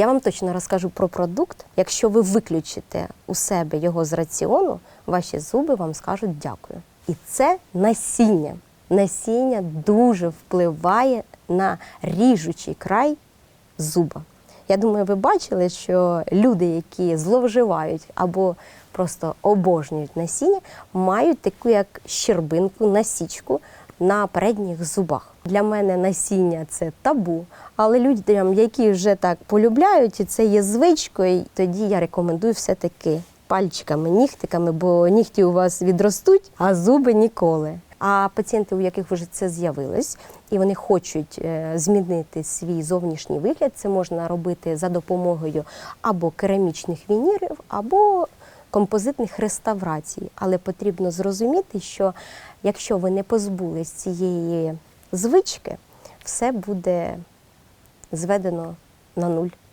Я вам точно розкажу про продукт. Якщо ви виключите у себе його з раціону, ваші зуби вам скажуть дякую. І це насіння. Насіння дуже впливає на ріжучий край зуба. Я думаю, ви бачили, що люди, які зловживають або просто обожнюють насіння, мають таку як щербинку, насічку на передніх зубах. Для мене насіння це табу, але людям, які вже так полюбляють, і це є звичкою, тоді я рекомендую все-таки пальчиками, нігтиками, бо нігті у вас відростуть, а зуби ніколи. А пацієнти, у яких вже це з'явилось, і вони хочуть е, змінити свій зовнішній вигляд, це можна робити за допомогою або керамічних вінірів, або композитних реставрацій. Але потрібно зрозуміти, що якщо ви не позбулись цієї звички, все буде зведено на нуль.